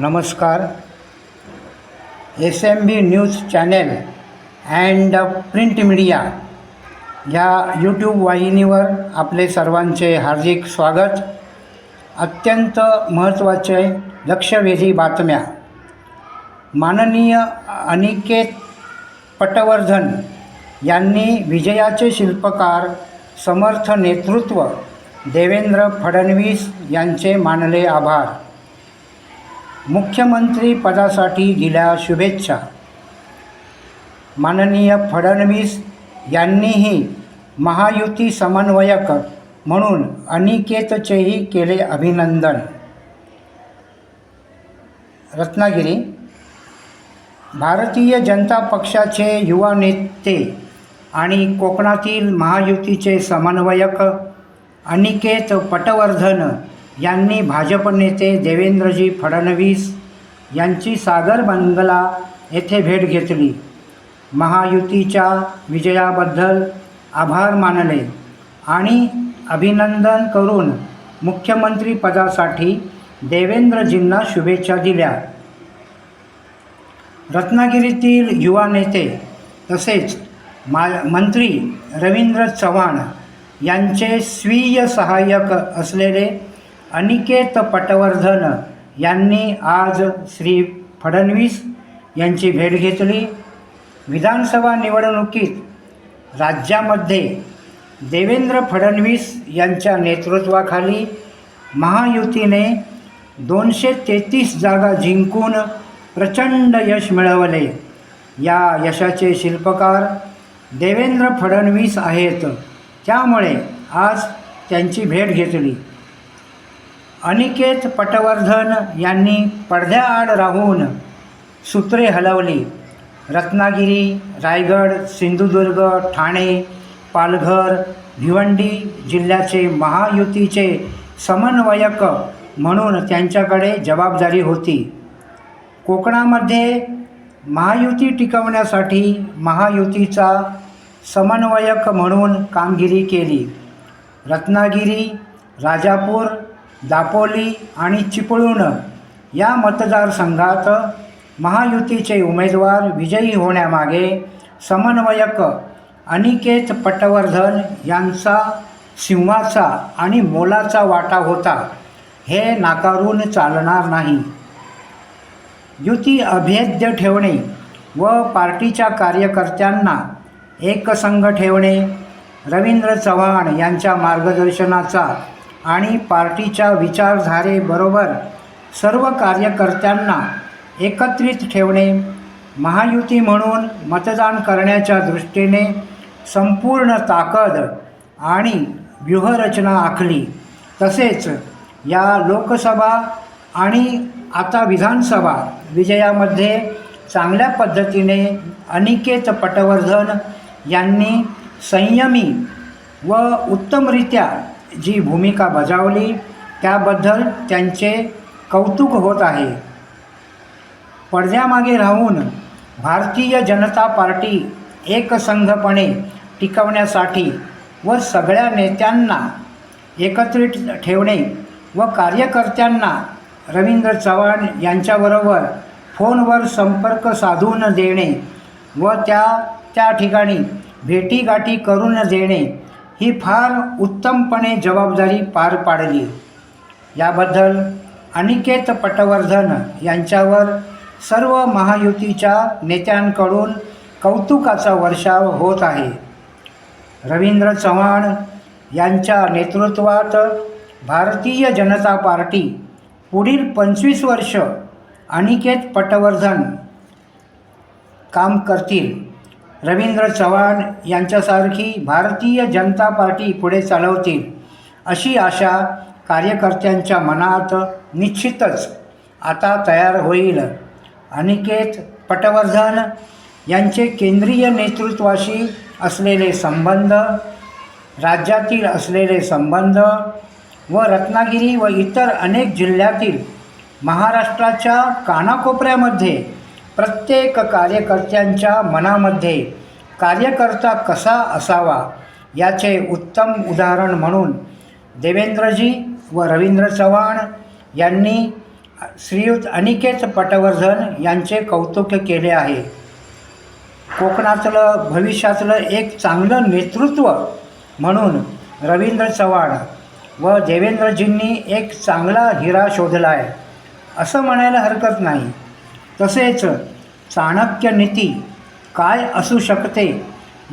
नमस्कार. S M B news channel and print media या YouTube वाहिनीवर आपले सर्वांचे हार्दिक स्वागत. अत्यंत महत्त्वाचे लक्षवेधी बातम्या. माननीय अनिकेत पटवर्धन यांनी विजयाचे शिल्पकार समर्थ नेतृत्व देवेंद्र फडणवीस यांचे मानले आभार. मुख्यमंत्री पदासाठी दिल्या शुभेच्छा. माननीय फडणवीस यांनीही महायुती समन्वयक म्हणून अनिकेतचेही केले अभिनंदन. रत्नागिरी भारतीय जनता पक्षाचे युवा नेते आणि कोकणातील महायुतीचे समन्वयक अनिकेत पटवर्धन यांनी भाजप नेते देवेंद्रजी फडणवीस यांची सागर बंगला येथे भेट घेतली. महायुतीच्या विजयाबद्दल आभार मानले आणि अभिनंदन करून मुख्यमंत्रीपदासाठी देवेंद्रजींना शुभेच्छा दिल्या. रत्नागिरीतील युवा नेते तसेच मा मंत्री रवींद्र चव्हाण यांचे स्वीय सहाय्यक असलेले अनिकेत पटवर्धन यांनी आज श्री फडणवीस यांची भेट घेतली. विधानसभा निवडणुकीत राज्यामध्ये देवेंद्र फडणवीस यांच्या नेतृत्वाखाली महायुतीने दोनशे तेहतीस जागा जिंकून प्रचंड यश मिळवले. या यशाचे शिल्पकार देवेंद्र फडणवीस आहेत. त्यामुळे आज त्यांची भेट घेतली. अनिकेत पटवर्धन यांनी पडद्याआड राहून सूत्रे हलवली. रत्नागिरी रायगड सिंधुदुर्ग ठाणे पालघर भिवंडी जिल्ह्याचे महायुतीचे समन्वयक म्हणून त्यांच्याकडे जबाबदारी होती. कोकणामध्ये महायुती टिकवण्यासाठी महायुतीचा समन्वयक म्हणून कामगिरी केली. रत्नागिरी राजापूर दापोली आणि चिपळूण या मतदारसंघात महायुतीचे उमेदवार विजयी होण्यामागे समन्वयक अनिकेत पटवर्धन यांचा सिंहाचा आणि मोलाचा वाटा होता. हे नाकारून चालणार नाही. युती अभेद्य ठेवणे व पार्टीच्या कार्यकर्त्यांना एकसंघ ठेवणे रवींद्र चव्हाण यांच्या मार्गदर्शनाचा आणि पार्टीच्या विचारधारेबरोबर सर्व कार्यकर्त्यांना एकत्रित ठेवणे महायुती म्हणून मतदान करण्याच्या दृष्टीने संपूर्ण ताकद आणि व्यूहरचना आखली. तसेच या लोकसभा आणि आता विधानसभा विजयामध्ये चांगल्या पद्धतीने अनिकेत पटवर्धन यांनी संयमी व उत्तमरित्या जी भूमिका बजावली त्याबद्दल त्यांचे कौतुक होत आहे. पडद्यामागे राहून भारतीय जनता पार्टी एकसंघपणे टिकवण्यासाठी व सगळ्या नेत्यांना एकत्रित ठेवणे व कार्यकर्त्यांना रवींद्र चव्हाण यांच्याबरोबर फोनवर संपर्क साधून देणे व त्या त्या ठिकाणी भेटीगाठी करून देणे ही फार उत्तमपणे जबाबदारी पार पाडली. याबद्दल अनिकेत पटवर्धन यांच्यावर सर्व महायुतीच्या नेत्यांकडून कौतुकाचा वर्षाव होत आहे. रवींद्र चव्हाण यांच्या नेतृत्वात भारतीय जनता पार्टी पुढील पंचवीस वर्ष अनिकेत पटवर्धन काम करतील. रवींद्र चव्हाण यांच्यासारखी भारतीय जनता पार्टी पुढे चालवतील अशी आशा कार्यकर्त्यांच्या मनात निश्चितच आता तयार होईल. अनिकेत पटवर्धन यांचे केंद्रीय नेतृत्वाशी असलेले संबंध राज्यातील असलेले संबंध व रत्नागिरी व इतर अनेक जिल्ह्यातील महाराष्ट्राच्या कानाकोपऱ्यामध्ये प्रत्येक कार्यकर्त्यांच्या मनामध्ये कार्यकर्ता कसा असावा याचे उत्तम उदाहरण म्हणून देवेंद्रजी व रवींद्र चव्हाण यांनी श्रीयुत अनिकेत पटवर्धन यांचे कौतुक केले आहे. कोकणातलं भविष्यातलं एक चांगलं नेतृत्व म्हणून रवींद्र चव्हाण व देवेंद्रजींनी एक चांगला हिरा शोधला आहे असं म्हणायला हरकत नाही. तसेच चाणक्य नीती काय असू शकते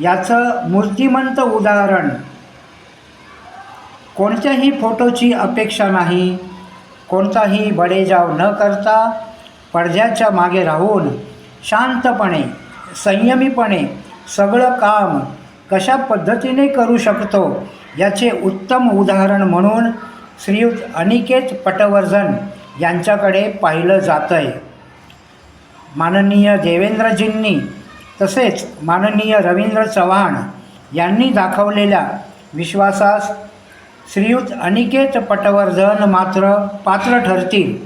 याचं मूर्तिमंत उदाहरण. कोणत्याही फोटोची अपेक्षा नाही. कोणताही बडेजाव न करता पडद्याच्या मागे राहून शांतपणे संयमीपणे सगळं काम कशा पद्धतीने करू शकतो याचे उत्तम उदाहरण म्हणून श्रीयुत अनिकेत पटवर्धन यांच्याकडे पाहिलं जातं आहे माननीय देवेंद्रजींनी तसेच माननीय रवींद्र चव्हाण यांनी दाखवलेल्या विश्वासास श्रीयुत अनिकेत पटवर्धन मात्र पात्र ठरतील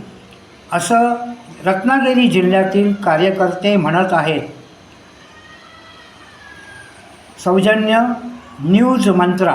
असं रत्नागिरी जिल्ह्यातील कार्यकर्ते म्हणत आहेत. सौजन्य न्यूज मंत्रा